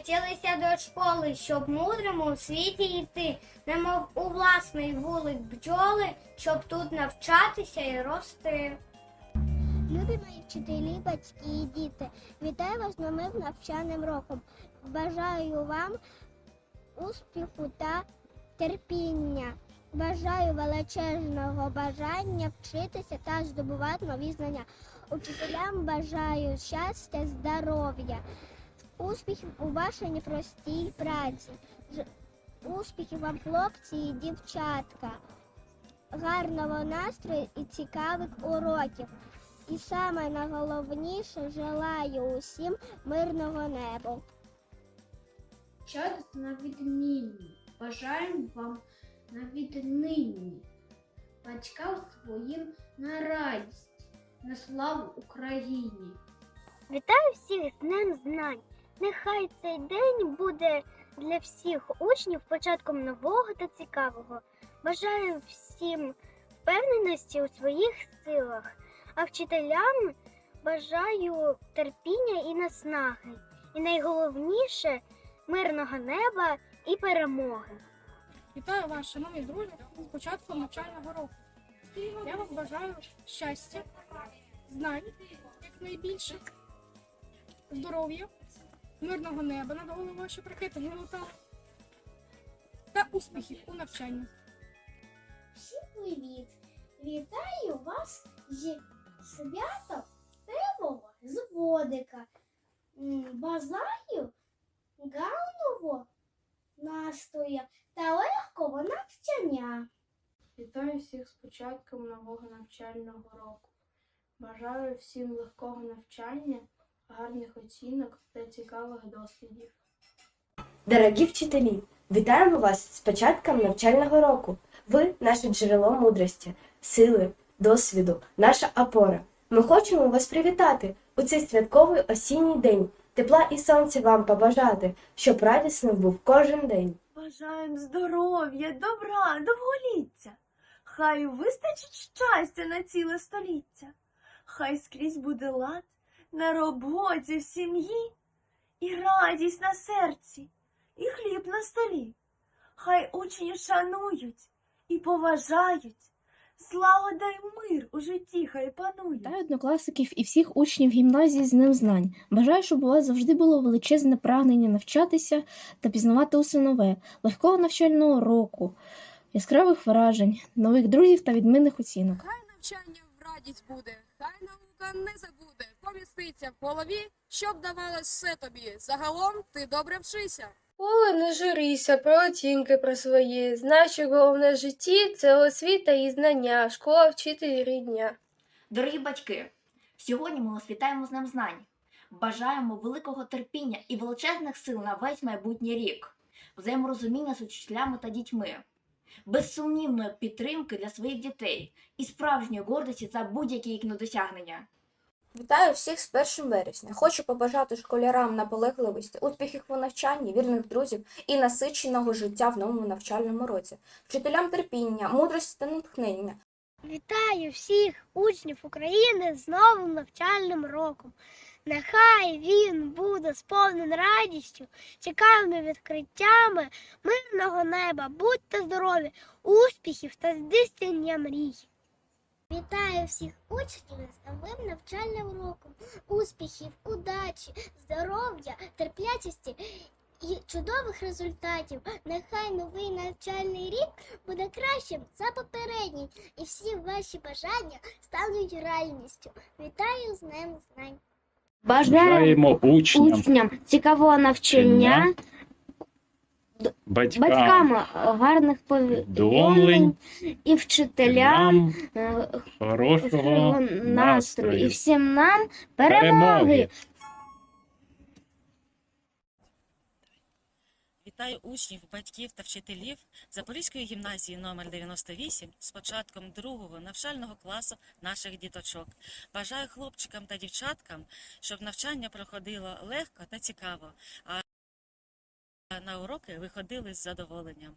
хотілися до школи, щоб мудрому у світі йти, немов у власний вулик бджоли, щоб тут навчатися і рости. Любі мої вчителі, батьки і діти, вітаю вас новим навчальним роком. Бажаю вам успіху та терпіння. Бажаю величезного бажання вчитися та здобувати нові знання. Учителям бажаю щастя, здоров'я, успіхів у вашій непростій праці. Успіхів вам, хлопці і дівчатка, гарного настрою і цікавих уроків. І саме найголовніше желаю усім мирного неба. Вчатися на відмінні. Бажаємо вам на віднині. Батькам своїм на радість, на славу Україні. Вітаю всіх з Днем Знань. Нехай цей день буде для всіх учнів початком нового та цікавого. Бажаю всім впевненості у своїх силах, а вчителям бажаю терпіння і наснаги. І найголовніше мирного неба і перемоги. Вітаю вас, шановні друзі, з початком навчального року. Я вам бажаю щастя, знань, якнайбільше, здоров'я, мирного неба над головою, щоб ракети не летали, та успіхів у навчанні. Всім привіт! Вітаю вас зі святом певного з водика. М, Бажаю гарного настрою та легкого навчання. Вітаю всіх з початком нового навчального року. Бажаю всім легкого навчання, гарних оцінок та цікавих дослідів. Дорогі вчителі, вітаємо вас з початком навчального року. Ви наше джерело мудрості, сили, досвіду, наша опора. Ми хочемо вас привітати у цей святковий осінній день, тепла і сонця вам побажати, щоб радісним був кожен день. Бажаємо здоров'я, добра, довголіття. Хай вистачить щастя на ціле століття. Хай скрізь буде лад на роботі в сім'ї, і радість на серці, і хліб на столі. Хай учні шанують і поважають. Злагода й мир у житті хай панують. Вітаю однокласників і всіх учнів гімназії з Днем Знань. Бажаю, щоб у вас завжди було величезне прагнення навчатися та пізнавати усе нове, легкого навчального року, яскравих вражень, нових друзів та відмінних оцінок. Хай навчання в радість буде, хай наука не забуде, поміститься в голові, щоб давалось все тобі. Загалом ти добре вчися. Оле, не журися про оцінки про свої. Знай, що головне в житті це освіта і знання, школа, вчитель, рідня. Дорогі батьки, сьогодні ми вас вітаємо з Днем Знань. Бажаємо великого терпіння і величезних сил на весь майбутній рік, взаєморозуміння з учителями та дітьми, безсумнівної підтримки для своїх дітей і справжньої гордості за будь-які їхні досягнення. Вітаю всіх з 1 вересня. Хочу побажати школярам наполегливості, успіхів у навчанні, вірних друзів і насиченого життя в новому навчальному році, вчителям терпіння, мудрості та натхнення, Вітаю всіх учнів України з новим навчальним роком. Нехай він буде сповнений радістю, цікавими відкриттями, мирного неба, будьте здорові, успіхів та здійснення мрій. Вітаю всіх учнів з новим навчальним роком, успіхів, удачі, здоров'я, терплячості і чудових результатів. Нехай новий навчальний рік буде кращим за попередній, і всі ваші бажання стануть реальністю. Вітаю з Днем знань! Бажаємо учням, учням цікавого навчання, батькам, батькам гарних повідомлень і вчителям е, хорошого настрою. І всім нам! Перемоги! Вітаю учнів, батьків та вчителів Запорізької гімназії номер 98 з початком другого навчального класу наших діточок. Бажаю хлопчикам та дівчаткам, щоб навчання проходило легко та цікаво, а на уроки виходили з задоволенням.